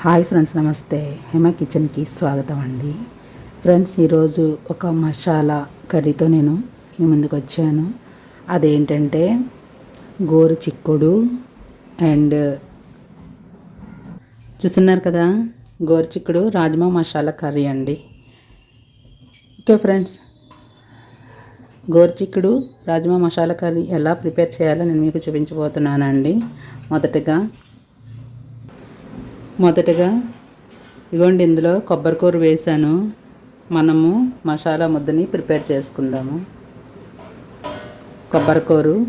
Hi friends నమస్తే. హేమ కిచెన్కి స్వాగతం అండి. ఫ్రెండ్స్ ఈరోజు ఒక మసాలా కర్రీతో నేను మీ ముందుకు వచ్చాను. అదేంటంటే గోరు చిక్కుడు అండ్ చూస్తున్నారు కదా గోరు చిక్కుడు రాజ్మా మసాలా కర్రీ అండి. ఓకే ఫ్రెండ్స్ గోరుచిక్కుడు రాజ్మా మసాలా కర్రీ ఎలా ప్రిపేర్ చేయాలో నేను మీకు చూపించబోతున్నానండి. మొదటగా మొదటగా ఇగోండి ఇందులో కొబ్బరికూర వేసాను మనము మసాలా ముద్దని ప్రిపేర్ చేసుకుందాము. కొబ్బరికూరు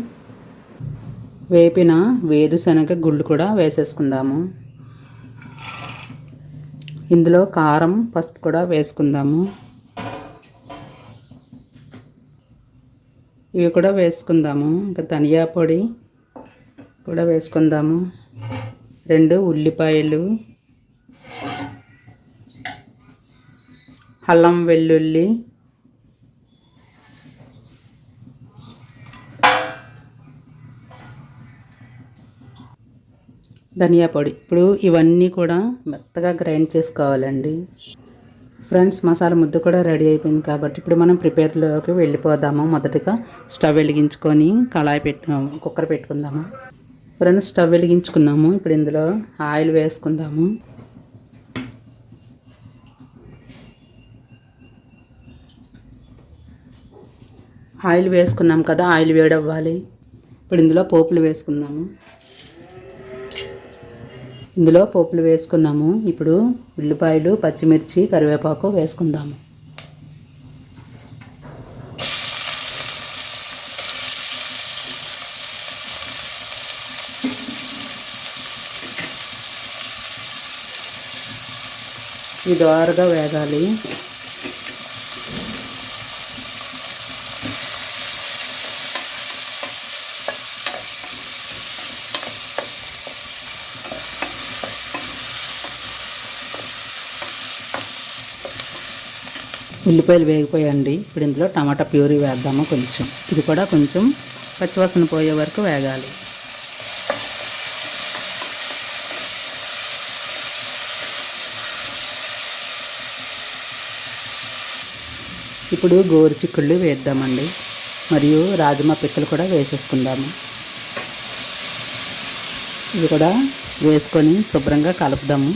వేపిన వేరుశనగ గుళ్ళు కూడా వేసేసుకుందాము. ఇందులో కారం పసుపు కూడా వేసుకుందాము. ఇవి కూడా వేసుకుందాము. ఇంకా ధనియా పొడి కూడా వేసుకుందాము. రెండు ఉల్లిపాయలు అల్లం వెల్లుల్లి ధనియా పొడి. ఇప్పుడు ఇవన్నీ కూడా మెత్తగా గ్రైండ్ చేసుకోవాలండి. ఫ్రెండ్స్ మసాలా ముద్ద కూడా రెడీ అయిపోయింది కాబట్టి ఇప్పుడు మనం ప్రిపేర్లోకి వెళ్ళిపోదాము. మొదటగా స్టవ్ వెలిగించుకొని కళాయి పెట్టు కుక్కర్ పెట్టుకుందాము. ఫ్రెండ్స్ స్టవ్ వెలిగించుకున్నాము. ఇప్పుడు ఇందులో ఆయిల్ వేసుకుందాము. ఆయిల్ వేసుకున్నాం కదా ఆయిల్ వేడవ్వాలి. ఇప్పుడు ఇందులో పోపులు వేసుకుందాము. ఇందులో పోపులు వేసుకున్నాము. ఇప్పుడు ఉల్లిపాయలు పచ్చిమిర్చి కరివేపాకు వేసుకుందాము. ఇది దోరగా వేగాలి. ఉల్లిపాయలు వేగిపోయండి ఇప్పుడు ఇందులో టమాటా ప్యూరీ వేద్దాము కొంచెం. ఇది కూడా కొంచెం పచ్చివాసన పోయే వరకు వేగాలి. ఇప్పుడు గోరు చిక్కుళ్ళు వేద్దామండి. మరియు రాజమా పిక్కలు కూడా వేసేసుకుందాము. ఇవి కూడా వేసుకొని శుభ్రంగా కలుపుదాము.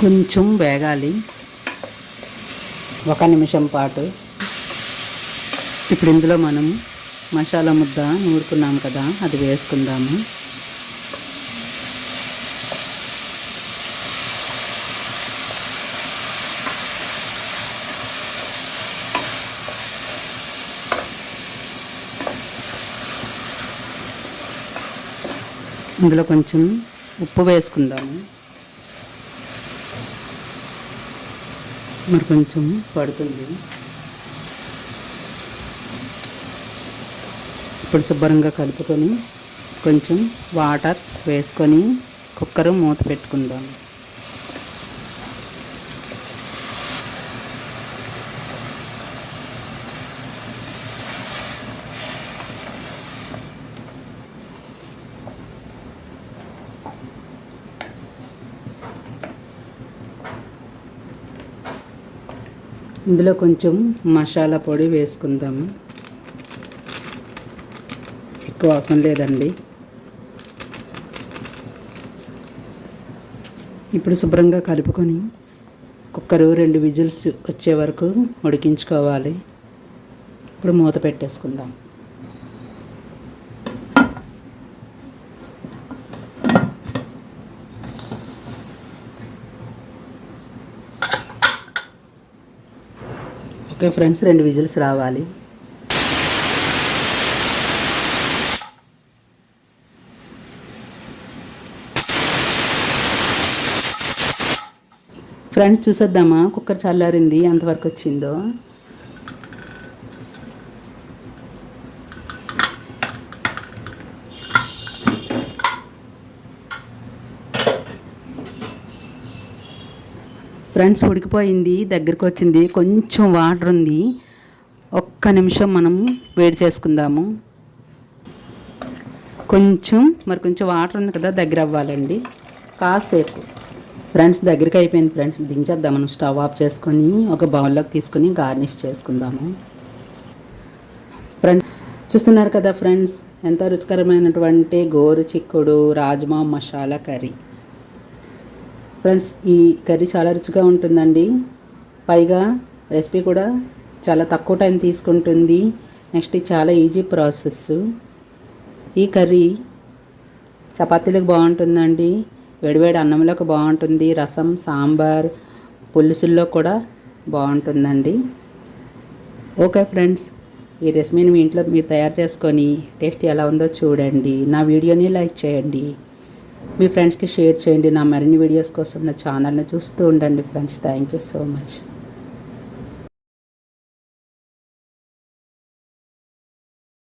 కొంచెం వేగాలి. ఒక నిమిషం పాటు. ఇప్పుడు ఇందులో మనం మసాలా ముద్ద నూరుకున్నాం కదా అది వేసుకుందాము. ఇందులో కొంచెం ఉప్పు వేసుకుందాము. మరి కొంచెం పడుతుంది. ఇప్పుడు శుభ్రంగా కలుపుకొని కొంచెం వాటర్ వేసుకొని కుక్కర్ మూత పెట్టుకుందాం. ఇందులో కొంచెం మసాలా పొడి వేసుకుందాము. ఎక్కువ అవసరం లేదండి. ఇప్పుడు శుభ్రంగా కలుపుకొని కుక్కరు రెండు విజిల్స్ వచ్చే వరకు ఉడికించుకోవాలి. ఇప్పుడు మూత పెట్టేసుకుందాం. ఓకే ఫ్రెండ్స్ రెండు విజిల్స్ రావాలి. ఫ్రెండ్స్ చూసేద్దామా? కుక్కర్ చల్లారింది. ఎంతవరకు వచ్చిందో? ఫ్రెండ్స్ ఉడికిపోయింది. దగ్గరికి వచ్చింది. కొంచెం వాటర్ ఉంది. ఒక్క నిమిషం మనం వేడి చేసుకుందాము. కొంచెం మరి కొంచెం వాటర్ ఉంది కదా దగ్గర అవ్వాలండి. కాసేపు. ఫ్రెండ్స్ దగ్గరికి అయిపోయింది ఫ్రెండ్స్. దించేద్దాం మనం స్టవ్ ఆఫ్ చేసుకొని ఒక బౌల్లోకి తీసుకొని గార్నిష్ చేసుకుందాము. ఫ్రెండ్స్ చూస్తున్నారు కదా ఫ్రెండ్స్ ఎంతో రుచికరమైనటువంటి గోరు చిక్కుడు రాజ్మా మసాలా కర్రీ. ఫ్రెండ్స్ ఈ కర్రీ చాలా రుచిగా ఉంటుందండి. పైగా రెసిపీ కూడా చాలా తక్కువ టైం తీసుకుంటుంది. నెక్స్ట్ చాలా ఈజీ ప్రాసెస్ ఈ కర్రీ చపాతీలకు బాగుంటుందండి. వేడివేడి అన్నంలోకి బాగుంటుంది. రసం సాంబార్ పులుసుల్లో కూడా బాగుంటుందండి. ఓకే ఫ్రెండ్స్ ఈ రెసిపీని మీ ఇంట్లో మీరు తయారు చేసుకొని టేస్ట్ ఎలా ఉందో చూడండి. నా వీడియోని లైక్ చేయండి. మీ ఫ్రెండ్స్కి షేర్ చేయండి. నా మరిన్ని వీడియోస్ కోసం నా ఛానల్ని చూస్తూ ఉండండి friends. Thank you so much.